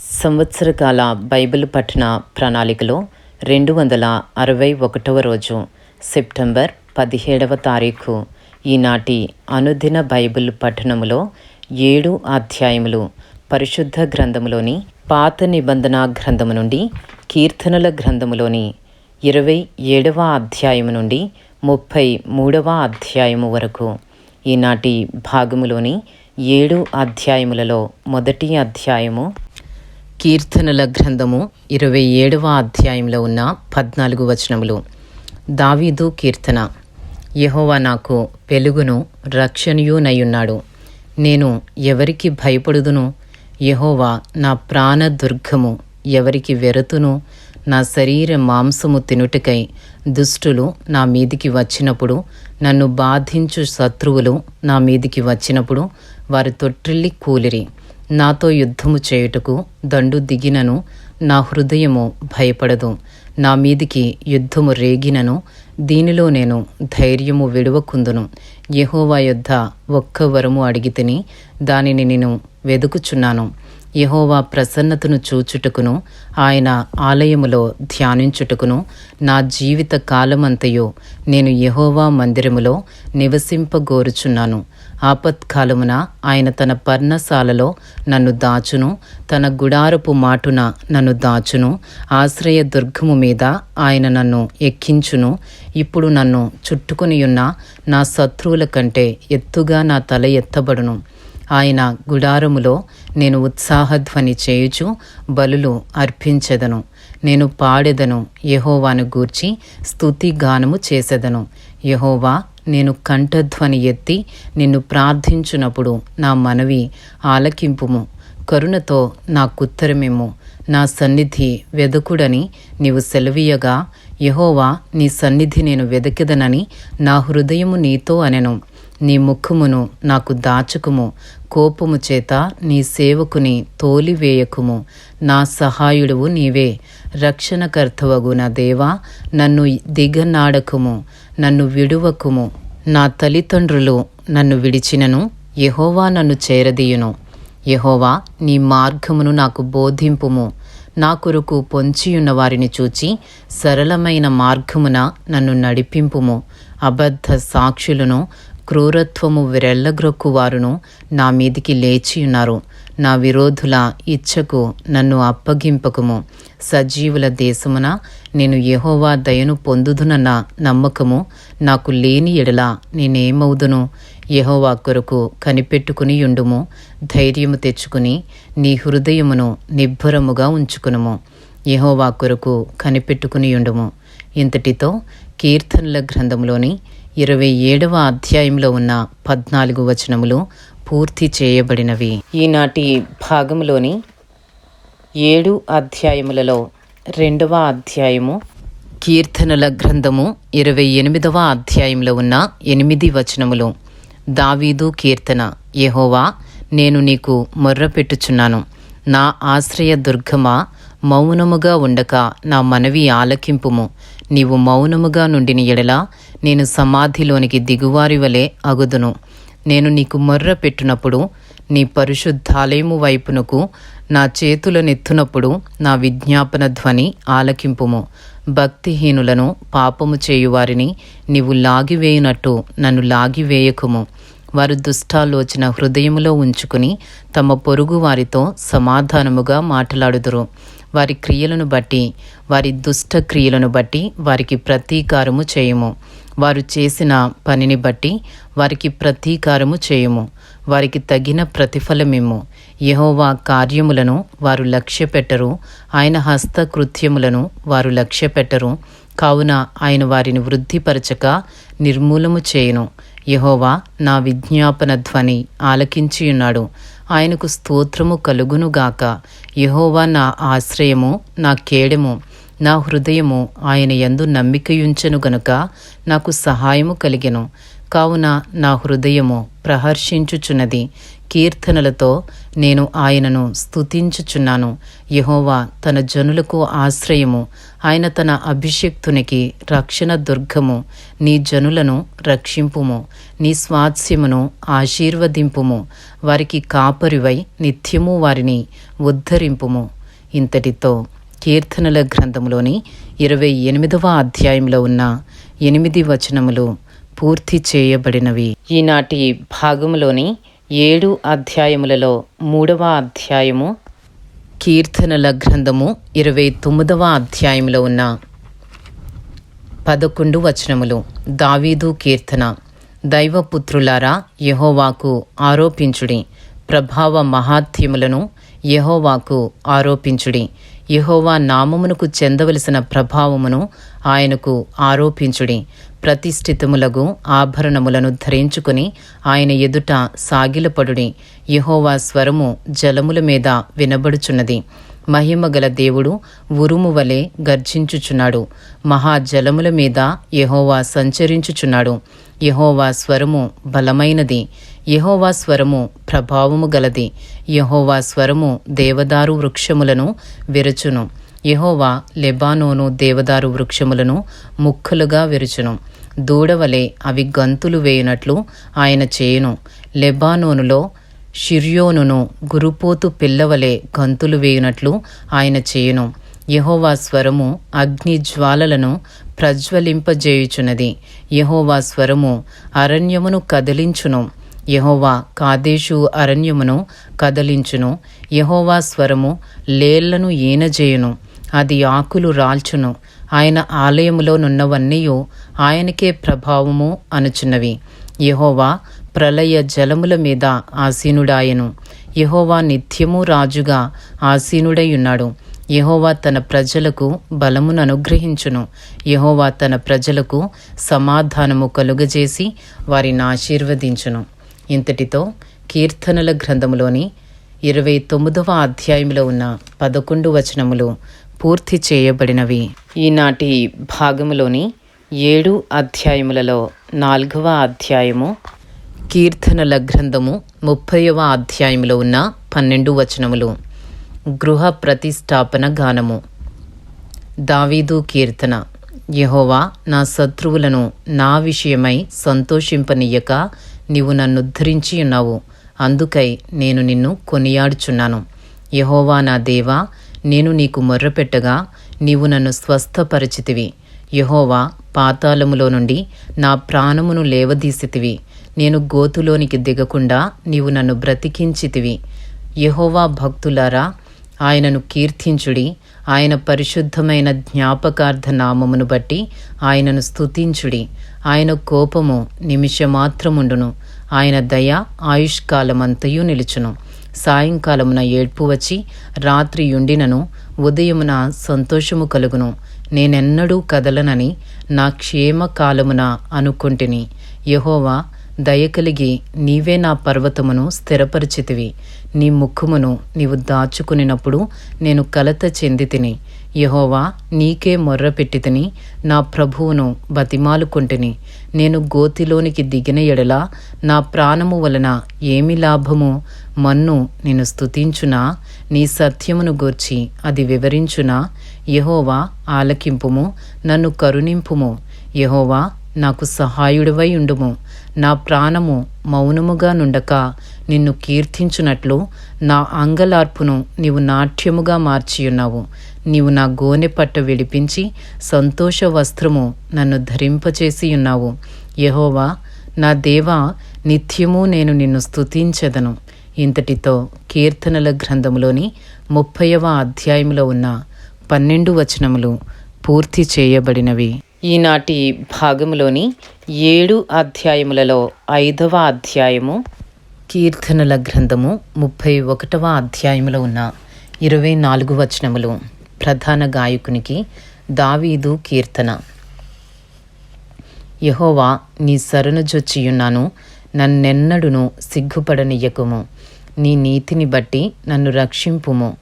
సంవత్సరకాల Bible పఠన ప్రణాళికలో రెండు వందల అరవై ఒకటవ రోజు సెప్టెంబర్ పదిహేడవ తారీఖు ఈనాటి అనుదిన బైబిల్ పఠనములో ఏడు అధ్యాయములు పరిశుద్ధ గ్రంథములోని పాత నిబంధన గ్రంథము నుండి కీర్తనల గ్రంథములోని ఇరవై ఏడవ అధ్యాయము నుండి ముప్పై మూడవ అధ్యాయము వరకు. ఈనాటి భాగములోని ఏడు అధ్యాయములలో మొదటి అధ్యాయము కీర్తనల గ్రంథము ఇరవై ఏడవ అధ్యాయంలో ఉన్న పద్నాలుగు వచనములు. దావీదు కీర్తన యహోవా నాకు పెలుగును రక్షణయునయ్యున్నాడు నేను ఎవరికి భయపడుదును? యహోవా నా ప్రాణ దుర్గము ఎవరికి వెరతును? నా శరీర మాంసము తినుటకై దుష్టులు నా మీదికి వచ్చినప్పుడు నన్ను బాధించు శత్రువులు నా మీదికి వచ్చినప్పుడు వారి తొట్టిల్లి కూలిరి. నాతో యుద్ధము చేయుటకు దండు దిగినను నా హృదయము భయపడదు. నా మీదికి యుద్ధము రేగినను దీనిలో నేను ధైర్యము విడువకుందును. యెహోవా యొద్ద ఒక్క వరము అడిగితిని దానిని నేను వెదుకుచున్నాను. యహోవా ప్రసన్నతను చూచుటకును ఆయన ఆలయములో ధ్యానించుటకును నా జీవిత కాలమంతయు నేను యహోవా మందిరములో నివసింపగోరుచున్నాను. ఆపత్కాలమున ఆయన తన పర్ణశాలలో నన్ను దాచును తన గుడారపు మాటున నన్ను దాచును ఆశ్రయ దుర్గము మీద ఆయన నన్ను ఎక్కించును. ఇప్పుడు నన్ను చుట్టుకునియున్న నా శత్రువుల కంటే ఎత్తుగా నా తల ఎత్తబడును. ఆయన గుడారములో నేను ఉత్సాహధ్వని చేయుచు బలులు అర్పించెదను. నేను పాడెదను యహోవాను గూర్చి స్థుతి గానము చేసెదను. యహోవా నేను కంఠధ్వని ఎత్తి నిన్ను ప్రార్థించునప్పుడు నా మనవి ఆలకింపుము. కరుణతో నా కుత్తరమిమ్ము నా సన్నిధి వెదకుడని నీవు సెలవీయగా. యహోవా నీ సన్నిధి నేను వెదకెదనని నా హృదయము నీతో అనెను. నీ ముఖమును నాకు దాచుకుము. కోపము చేత నీ సేవకుని తోలివేయకుము. నా సహాయుడువు నీవే. రక్షణకర్తవగు నా దేవా నన్ను దిగనాడకుము నన్ను విడువకుము. నా తల్లిదండ్రులు నన్ను విడిచినను యహోవా నన్ను చేరదీయును. యహోవా నీ మార్గమును నాకు బోధింపుము. నా కొరకు పొంచియున్న వారిని చూచి సరళమైన మార్గమున నన్ను నడిపింపుము. అబద్ధ సాక్షులను క్రూరత్వము విరెల్లగ్రొక్కువారును నా మీదికి లేచియున్నారు. నా విరోధుల ఇచ్చకు నన్ను అప్పగింపకము. సజీవుల దేశమున నేను యహోవా దయను పొందుదునన్న నమ్మకము నాకు లేని ఎడల నేనేమవుదును? యహోవా కొరకు కనిపెట్టుకునియుండుము ధైర్యము తెచ్చుకుని నీ హృదయమును నిబ్బరముగా ఉంచుకునుము. యహోవా కొరకు కనిపెట్టుకునియుండుము ఇంతటితో కీర్తనల గ్రంథంలోని ఇరవై ఏడవ అధ్యాయంలో ఉన్న పద్నాలుగు వచనములు పూర్తి చేయబడినవి. ఈనాటి భాగంలోని ఏడు అధ్యాయములలో రెండవ అధ్యాయము కీర్తనల గ్రంథము ఇరవై ఎనిమిదవ అధ్యాయంలో ఉన్న ఎనిమిది వచనములు. దావీదు కీర్తన యహోవా నేను నీకు మొర్రపెట్టుచున్నాను. నా ఆశ్రయ దుర్గమా మౌనముగా ఉండక నా మనవి ఆలకింపుము. నీవు మౌనముగా నుండిన ఎడల నేను సమాధిలోనికి దిగువారి వలె అగుదును. నేను నీకు మొర్ర పెట్టునప్పుడు నీ పరిశుద్ధాలయము వైపునకు నా చేతులనెత్తునప్పుడు నా విజ్ఞాపన ధ్వని ఆలకింపుము. భక్తిహీనులను పాపము చేయువారిని నీవు లాగివేయునట్టు నన్ను లాగివేయకుము. వారు దుష్టాలోచన హృదయములో ఉంచుకుని తమ పొరుగు వారితో సమాధానముగా మాట్లాడుదురు. వారి క్రియలను బట్టి వారి దుష్ట క్రియలను బట్టి వారికి ప్రతీకారము చేయుము. వారు చేసిన పనిని బట్టి వారికి ప్రతీకారము చేయుము. వారికి తగిన ప్రతిఫలమిమ్ము. యహోవా కార్యములను వారు లక్ష్యపెట్టరు. ఆయన హస్తకృత్యములను వారు లక్ష్యపెట్టరు. కావున ఆయన వారిని వృద్ధిపరచక నిర్మూలము చేయును. యహోవా నా విజ్ఞాపన ధ్వని ఆలకించియున్నాడు. ఆయనకు స్తోత్రము కలుగునుగాక. యహోవా నా ఆశ్రయము నా కేడము నా హృదయము ఆయన యందు నమ్మికయుంచెను గనుక నాకు సహాయము కలిగెను. కావున నా హృదయము ప్రహర్షించుచున్నది. కీర్తనలతో నేను ఆయనను స్తుతించుచున్నాను. యహోవా తన జనులకు ఆశ్రయము ఆయన తన అభిషక్తునికి రక్షణ దుర్గము. నీ జనులను రక్షింపుము నీ స్వాస్యమును ఆశీర్వదింపుము. వారికి కాపరివై నిత్యము వారిని ఉద్ధరింపుము. ఇంతటితో కీర్తనల గ్రంథంలోని ఇరవై ఎనిమిదవ అధ్యాయంలో ఉన్న ఎనిమిది వచనములు పూర్తి చేయబడినవి. ఈనాటి భాగములోని ఏడు అధ్యాయములలో మూడవ అధ్యాయము. కీర్తనల గ్రంథము ఇరవై తొమ్మిదవ అధ్యాయంలో ఉన్న పదకొండు వచనములు. దావీదు కీర్తన. దైవపుత్రులారా యహోవాకు ఆరోపించుడి. ప్రభావ మహాత్యములను యహోవాకు ఆరోపించుడి. యహోవా నామమునకు చెందవలసిన ప్రభావమును ఆయనకు ఆరోపించుడి. ప్రతిష్ఠితములగు ఆభరణములను ధరించుకుని ఆయన ఎదుట సాగిలపడుడి. యహోవా స్వరము జలముల మీద వినబడుచున్నది. మహిమగల దేవుడు ఉరుము వలె గర్జించుచున్నాడు. మహాజలముల మీద యహోవా సంచరించుచున్నాడు. యహోవా స్వరము బలమైనది. యహోవా స్వరము ప్రభావము గలది. యహోవా స్వరము దేవదారు వృక్షములను విరచును. యహోవా లెబానోను దేవదారు వృక్షములను ముక్కలుగా విరుచును. దూడవలే అవి గంతులు వేయునట్లు ఆయన చేయును. లెబానోనులో షిర్యోనును గురుపోతు పిల్లవలే గంతులు వేయునట్లు ఆయన చేయును. యహోవా స్వరము అగ్ని జ్వాలలను ప్రజ్వలింపజేయుచున్నది. యహోవా స్వరము అరణ్యమును కదిలించును. యహోవా కాదేశు అరణ్యమును కదలించును. యహోవా స్వరము లేళ్ళను ఈనజేయును. అది ఆకులు రాల్చును. ఆయన ఆలయములోనున్నవన్నీయు ఆయనకే ప్రభావము అనుచున్నవి. యహోవా ప్రళయ జలముల మీద ఆసీనుడాయను. యహోవా నిత్యము రాజుగా ఆసీనుడైయున్నాడు యహోవా తన ప్రజలకు బలమును అనుగ్రహించును. యహోవా తన ప్రజలకు సమాధానము కలుగజేసి వారిని ఆశీర్వదించును. ఇంతటితో కీర్తనల గ్రంథములోని ఇరవై తొమ్మిదవ అధ్యాయంలో ఉన్న పదకొండు వచనములు పూర్తి చేయబడినవి. ఈనాటి భాగములోని ఏడు అధ్యాయములలో నాలుగవ అధ్యాయము కీర్తనల గ్రంథము ముప్పైవ అధ్యాయంలో ఉన్న పన్నెండు వచనములు. గృహ ప్రతిష్టాపన గానము. దావీదు కీర్తన. యహోవా నా శత్రువులను నా విషయమై సంతోషింపనీయక నీవు నన్ను ఉద్ధరించి ఉన్నావు. అందుకై నేను నిన్ను కొనియాడుచున్నాను. యహోవా నా దేవా నేను నీకు మొర్రపెట్టగా నీవు నన్ను స్వస్థపరిచితివి. యహోవా పాతాళములో నుండి నా ప్రాణమును లేవదీసితివి. నేను గోతులోనికి దిగకుండా నీవు నన్ను బ్రతికించితివి. యహోవా భక్తులారా ఆయనను కీర్తించుడి ఆయన పరిశుద్ధమైన జ్ఞాపకార్థ నామమును బట్టి ఆయనను స్తుతించుడి. ఆయన కోపము నిమిషమాత్రముండును. ఆయన దయ ఆయుష్కాలమంతయు నిలుచును. సాయంకాలమున ఏడ్పు వచ్చి రాత్రి యుండినను ఉదయమున సంతోషము కలుగును. నేనెన్నడూ కదలనని నా క్షేమ కాలమున అనుకుంటుని. యహోవా దయకలిగి నీవే నా పర్వతమును స్థిరపరిచితివి. నీ ముఖమును నీవు దాచుకునినప్పుడు నేను కలత చెంది తిని యహోవా నీకే మొర్ర పెట్టితిని. నా ప్రభువును బతిమాలుకుంటుని. నేను గోతిలోనికి దిగిన ఎడల నా ప్రాణము వలన ఏమి లాభము? మన్ను నేను స్తుతించునా? నీ సత్యమును గూర్చి అది వివరించునా? యహోవా ఆలకింపుము నన్ను కరుణింపుము. యహోవా నాకు సహాయుడివై ఉండుము. నా ప్రాణము మౌనముగా నుండక నిన్ను కీర్తించునట్లు నా అంగలార్పును నీవు నాట్యముగా మార్చియున్నావు. నీవు నా గోనె పట్ట విడిపించి సంతోష వస్త్రము నన్ను ధరింపచేసి ఉన్నావు యహోవా నా దేవా నిత్యము నేను నిన్ను స్తుతించెదను. ఇంతటితో కీర్తనల గ్రంథములోని ముప్పైవ అధ్యాయంలో ఉన్న పన్నెండు వచనములు పూర్తి చేయబడినవి. ఈనాటి భాగములోని ఏడు అధ్యాయములలో ఐదవ అధ్యాయము కీర్తనల గ్రంథము ముప్పై ఒకటవ అధ్యాయములో ఉన్న ఇరవై నాలుగు వచనములు ప్రధాన గాయకునికి దావీదు కీర్తన. యహోవా నీ సరణుజొచ్చియున్నాను నన్నెన్నడును సిగ్గుపడనియ్యకుము. నీ నీతిని బట్టి నన్ను రక్షింపుము.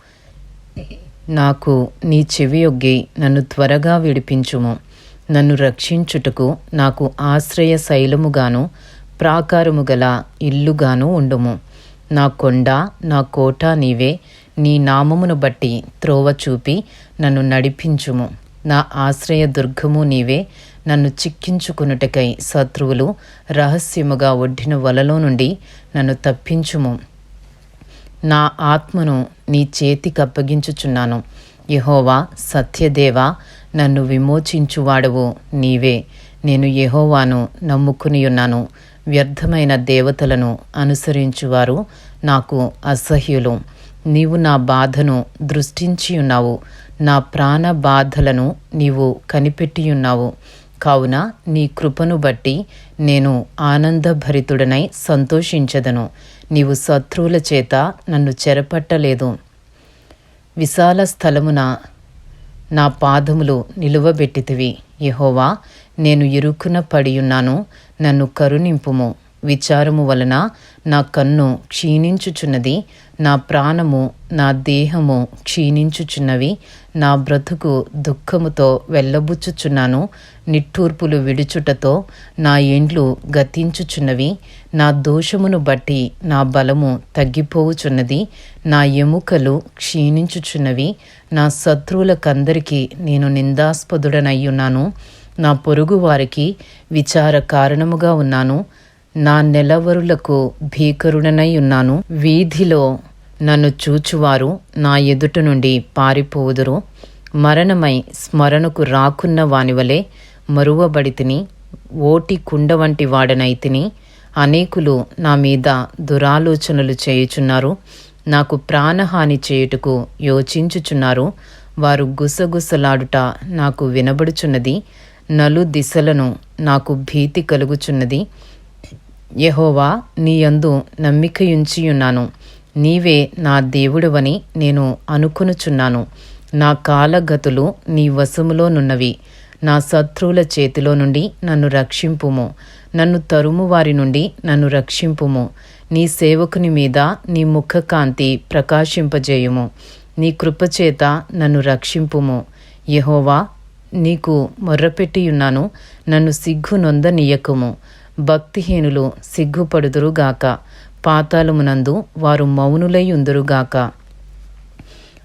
నాకు నీ చెవియొగ్గి నన్ను త్వరగా విడిపించుము. నన్ను రక్షించుటకు నాకు ఆశ్రయ శైలముగాను ప్రాకారము గల ఇల్లుగాను ఉండుము. నా కొండ నా కోట నీవే నీ నామమును బట్టి త్రోవ చూపి నన్ను నడిపించుము. నా ఆశ్రయ దుర్గము నీవే నన్ను చిక్కించుకునుటకై శత్రువులు రహస్యముగా ఒడ్డిన వలలో నుండి నన్ను తప్పించుము. నా ఆత్మను నీ చేతికి అప్పగించుచున్నాను. యహోవా సత్యదేవా నన్ను విమోచించువాడవు నీవే. నేను యహోవాను నమ్ముకుని ఉన్నాను వ్యర్థమైన దేవతలను అనుసరించువారు నాకు అసహ్యులు. నీవు నా బాధను దృష్టించి ఉన్నావు నా ప్రాణ బాధలను నీవు కనిపెట్టియున్నావు. కావున నీ కృపను బట్టి నేను ఆనందభరితుడనై సంతోషించదను. నీవు శత్రువుల చేత నన్ను చెరపట్టలేదు. విశాల స్థలమున నా పాదములు నిలువబెట్టితివి. యహోవా నేను ఇరుకున పడియున్నాను నన్ను కరుణింపుము. విచారము వలన నా కన్ను క్షీణించుచున్నది నా ప్రాణము నా దేహము క్షీణించుచున్నవి నా బ్రతుకు దుఃఖముతో వెళ్ళబుచ్చుచున్నాను నిట్టూర్పులు విడుచుటతో నా ఎండ్లు గతించుచున్నవి నా దోషమును బట్టి నా బలము తగ్గిపోవుచున్నది నా ఎముకలు క్షీణించుచున్నవి నా శత్రువులకందరికీ నేను నిందాస్పదుడనయ్యున్నాను నా పొరుగు వారికి విచార కారణముగా ఉన్నాను నా నెలవరులకు భీకరుడనై ఉన్నాను వీధిలో నన్ను చూచువారు నా ఎదుట నుండి పారిపోవుదురు. మరణమై స్మరణకు రాకున్న వానివలే మరువబడితిని ఓటి కుండ వంటి వాడనైతిని అనేకులు నా మీద దురాలోచనలు చేయుచున్నారు. నాకు ప్రాణహాని చేయుటకు యోచించుచున్నారు. వారు గుసగుసలాడుట నాకు వినబడుచున్నది. నలు దిశలను నాకు భీతి కలుగుచున్నది. యహోవా నీయందు నమ్మికయుంచియున్నాను. నీవే నా దేవుడవని నేను అనుకొనుచున్నాను. నా కాలగతులు నీ వశములోనున్నవి నా శత్రువుల చేతిలో నుండి నన్ను రక్షింపుము. నన్ను తరుము వారి నుండి నన్ను రక్షింపుము. నీ సేవకుని మీద నీ ముఖకాంతి ప్రకాశింపజేయుము. నీ కృపచేత నన్ను రక్షింపుము. యహోవా నీకు మొర్రపెట్టియున్నాను. నన్ను సిగ్గు నొందనీయకుము భక్తిహీనులు సిగ్గుపడుదురుగాక. పాతాళమునందు వారు మౌనులై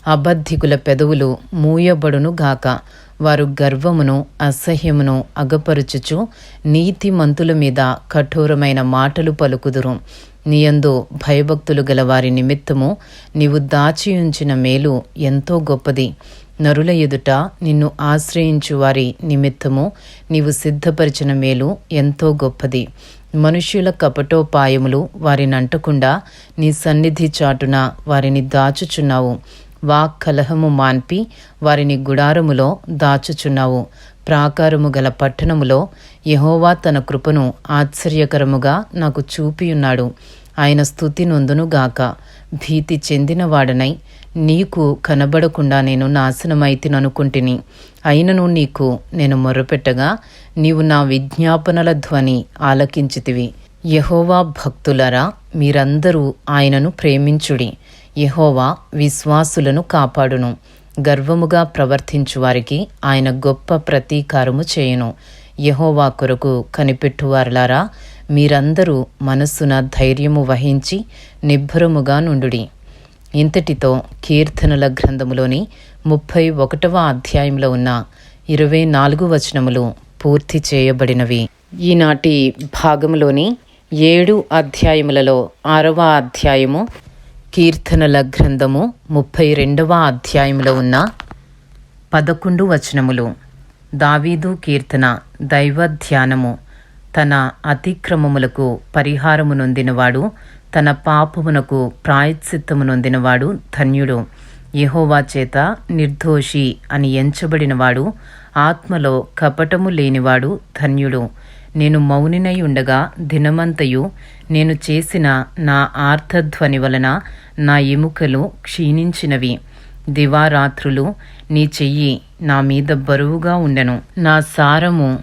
అబద్ధికుల పెదవులు మూయబడును గాక వారు గర్వమును అసహ్యమును అగపరుచుచు నీతిమంతుల మీద కఠోరమైన మాటలు పలుకుదురు. నీయందు భయభక్తులు గల వారి నిమిత్తము నీవు దాచి ఉంచిన మేలు ఎంతో గొప్పది. నరుల ఎదుట నిన్ను ఆశ్రయించు వారి నిమిత్తము నీవు సిద్ధపరిచిన మేలు ఎంతో గొప్పది. మనుష్యుల కపటోపాయములు వారిని అంటకుండా నీ సన్నిధి చాటున వారిని దాచుచున్నావు. వాక్ కలహము మాన్పి వారిని గుడారములో దాచుచున్నావు. ప్రాకారము గల పట్టణములో యహోవా తన కృపను ఆశ్చర్యకరముగా నాకు చూపియున్నాడు. ఆయన స్థుతి నొందునుగాక. భీతి చెందినవాడనై నీకు కనబడకుండా నేను నాశనమైతిననుకుంటుని అయినను నీకు నేను మొర్రపెట్టగా నీవు నా విజ్ఞాపనల ధ్వని ఆలకించితివి. యహోవా భక్తులరా మీరందరూ ఆయనను ప్రేమించుడి. యహోవా విశ్వాసులను కాపాడును. గర్వముగా ప్రవర్తించు వారికి ఆయన గొప్ప ప్రతీకారము చేయును. యహోవా కొరకు కనిపెట్టువారులారా మీరందరూ మనస్సున ధైర్యము వహించి నిబ్బరముగా నుండుడి. ఇంతటితో కీర్తనల గ్రంథములోని ముప్పై ఒకటవ అధ్యాయంలో ఉన్న ఇరవై నాలుగు వచనములు పూర్తి చేయబడినవి. ఈనాటి భాగములోని ఏడు అధ్యాయములలో ఆరవ అధ్యాయము కీర్తనల గ్రంథము ముప్పై రెండవ అధ్యాయంలో ఉన్న పదకొండు వచనములు. దావీదు కీర్తన దైవ ధ్యానము తన అతిక్రమములకు పరిహారము నొందినవాడు తన పాపమునకు ప్రాయశ్చిత్తమునొందినవాడు ధన్యుడు. యహోవా చేత నిర్దోషి అని ఎంచబడినవాడు ఆత్మలో కపటము లేనివాడు ధన్యుడు. నేను మౌనినై ఉండగా దినమంతయు నేను చేసిన నా ఆర్ధధ్వని వలన నా ఎముకలు క్షీణించినవి. దివారాత్రులు నీ చెయ్యి నా మీద బరువుగా ఉండెను. నా సారము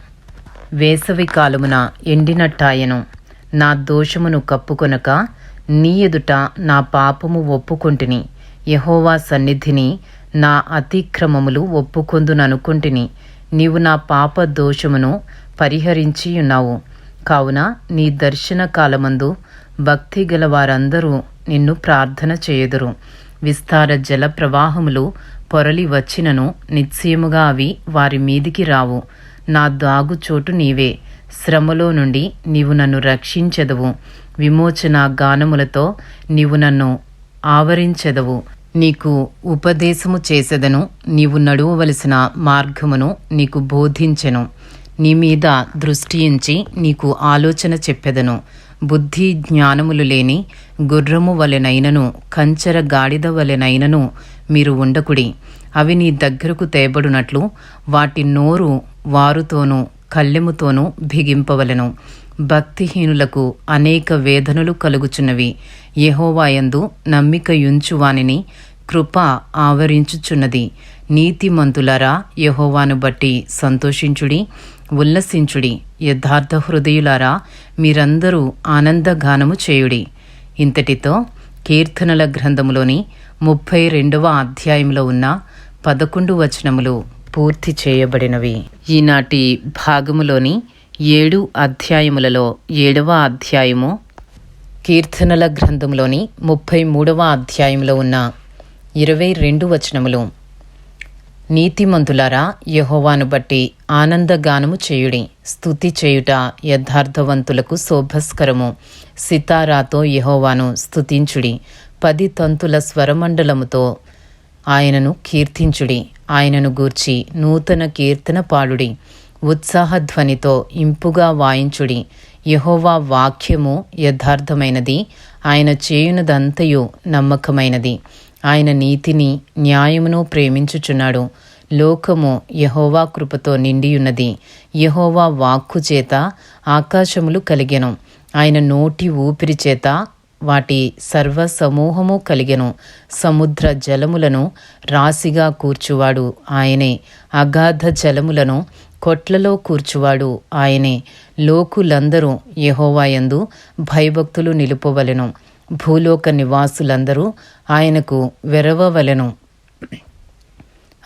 వేసవి కాలమున ఎండినట్టాయను. నా దోషమును కప్పుకొనక నీ ఎదుట నా పాపము ఒప్పుకొంటిని. యహోవా సన్నిధిని నా అతిక్రమములు ఒప్పుకొందుననుకుంటుని. నీవు నా పాప దోషమును పరిహరించియున్నావు. కావున నీ దర్శన కాలమందు భక్తి గల వారందరూ నిన్ను ప్రార్థన చేయుదురు. విస్తార జల ప్రవాహములు పొరలి వచ్చినను నిశ్చయముగా అవి వారి మీదికి రావు. నా దాగు చోటు నీవే. శ్రమలో నుండి నీవు నన్ను రక్షించెదవు. విమోచన గానములతో నీవు నన్ను ఆవరించెదవు. నీకు ఉపదేశము చేసెదను. నీవు నడువవలసిన మార్గమును నీకు బోధించెను. నీ మీద దృష్టించి నీకు ఆలోచన చెప్పెదను. బుద్ధి జ్ఞానములు లేని గుర్రము వలెనైనను కంచర గాడిద వలెనైనను మీరు ఉండకుడి. అవి నీ దగ్గరకు తేబడినట్లు వాటి నోరు వారుతోనూ కళ్ళెముతోనూ బిగింపవలెను. భక్తిహీనులకు అనేక వేదనలు కలుగుచున్నవి. యహోవాయందు నమ్మికయుంచు వానిని కృప ఆవరించుచున్నది. నీతిమంతులరా యహోవాను బట్టి సంతోషించుడి ఉల్లసించుడి. యథార్థ హృదయులారా మీరందరూ ఆనందగానము చేయుడి. ఇంతటితో కీర్తనల గ్రంథములోని ముప్పై రెండవ అధ్యాయంలో ఉన్న పదకొండు వచనములు పూర్తి చేయబడినవి. ఈనాటి భాగములోని ఏడు అధ్యాయములలో ఏడవ అధ్యాయము కీర్తనల గ్రంథంలోని ముప్పై మూడవ అధ్యాయంలో ఉన్న ఇరవై రెండు వచనములు. నీతిమంతులారా యహోవాను బట్టి ఆనందగానము చేయుడి. స్థుతి చేయుట యథార్థవంతులకు శోభస్కరము. సితారాతో యహోవాను స్థుతించుడి పది తంతుల స్వరమండలముతో ఆయనను కీర్తించుడి. ఆయనను గూర్చి నూతన కీర్తన పాడుడి ఉత్సాహధ్వనితో ఇంపుగా వాయించుడి. యహోవా వాక్యము యథార్థమైనది. ఆయన చేయునదంతయు నమ్మకమైనది. ఆయన నీతిని న్యాయమును ప్రేమించుచున్నాడు. లోకము యహోవా కృపతో నిండియున్నది. యహోవా వాక్కు చేత ఆకాశములు కలిగెను. ఆయన నోటి ఊపిరి చేత వాటి సర్వ సమూహము కలిగెను. సముద్ర జలములను రాశిగా కూర్చువాడు ఆయనే. అగాధ జలములను కొట్లలో కూర్చువాడు ఆయనే. లోకులందరూ యహోవాయందు భయభక్తులు నిలుపవలెను. భూలోక నివాసులందరూ ఆయనకు వెరవవలెను.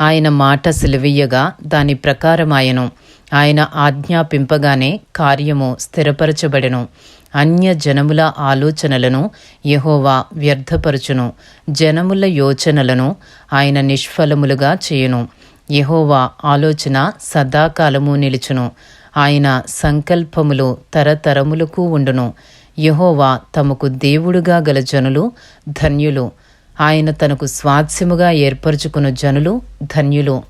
ఆయన మాట సెలవీయగా దాని ప్రకారమాయను. ఆయన ఆజ్ఞాపింపగానే కార్యము స్థిరపరచబడెను. అన్య జనముల ఆలోచనలను యహోవా వ్యర్థపరచును. జనముల యోచనలను ఆయన నిష్ఫలములుగా చేయును. యహోవా ఆలోచన సదాకాలము నిలుచును. ఆయన సంకల్పములు తరతరములకు ఉండును. యహోవా తమకు దేవుడుగా గల జనులు ధన్యులు. ఆయన తనకు స్వాస్యముగా ఏర్పరచుకున్న జనులు ధన్యులు.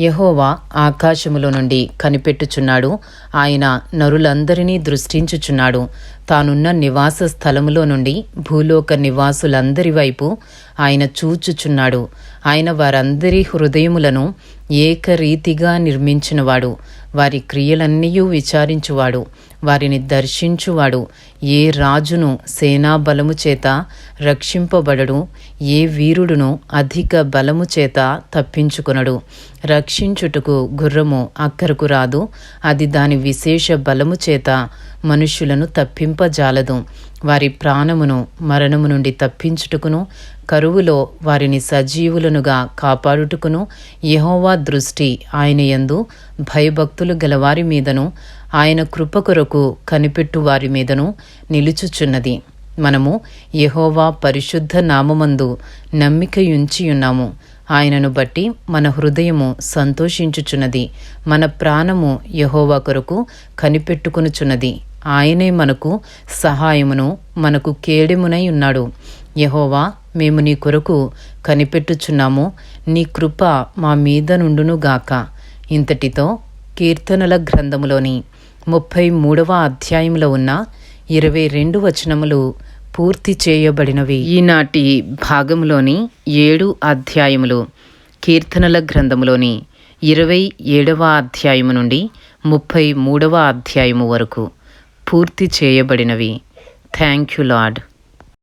యహోవా ఆకాశములో నుండి కనిపెట్టుచున్నాడు. ఆయన నరులందరినీ దృష్టించుచున్నాడు. తానున్న నివాస స్థలములో నుండి భూలోక నివాసులందరి వైపు ఆయన చూచుచున్నాడు. ఆయన వారందరి హృదయములను ఏకరీతిగా నిర్మించినవాడు. వారి క్రియలన్నీ విచారించువాడు. వారిని దర్శించువాడు. ఏ రాజును సేనాబలము చేత రక్షింపబడడు. ఏ వీరుడును అధిక బలము చేత తప్పించుకొనడు. రక్షించుటకు గుర్రము అక్కరకు రాదు. అది దాని విశేష బలము చేత మనుష్యులను తప్పింపజాలదు. వారి ప్రాణమును మరణము నుండి తప్పించుటకును కరువులో వారిని సజీవులనుగా కాపాడుటకును యహోవా దృష్టి ఆయన యందు భయభక్తులు గలవారి మీదను ఆయన కృప కొరకు కనిపెట్టు వారి మీదను నిలుచుచున్నది. మనము యహోవా పరిశుద్ధ నామమందు నమ్మికయుంచియున్నాము. ఆయనను బట్టి మన హృదయము సంతోషించుచున్నది. మన ప్రాణము యహోవా కొరకు కనిపెట్టుకునుచున్నది. ఆయనే మనకు సహాయమును మనకు కేడెమునై ఉన్నాడు యహోవా మేము నీ కొరకు కనిపెట్టుచున్నాము. నీ కృప మా మీద నుండునుగాక ఇంతటితో కీర్తనల గ్రంథములోని ముప్పై మూడవ అధ్యాయంలో ఉన్న ఇరవై రెండు వచనములు పూర్తి చేయబడినవి. ఈనాటి భాగంలోని ఏడు అధ్యాయములు కీర్తనల గ్రంథములోని ఇరవై ఏడవ అధ్యాయము నుండి ముప్పై మూడవ అధ్యాయము వరకు పూర్తి చేయబడినవి. Thank you lord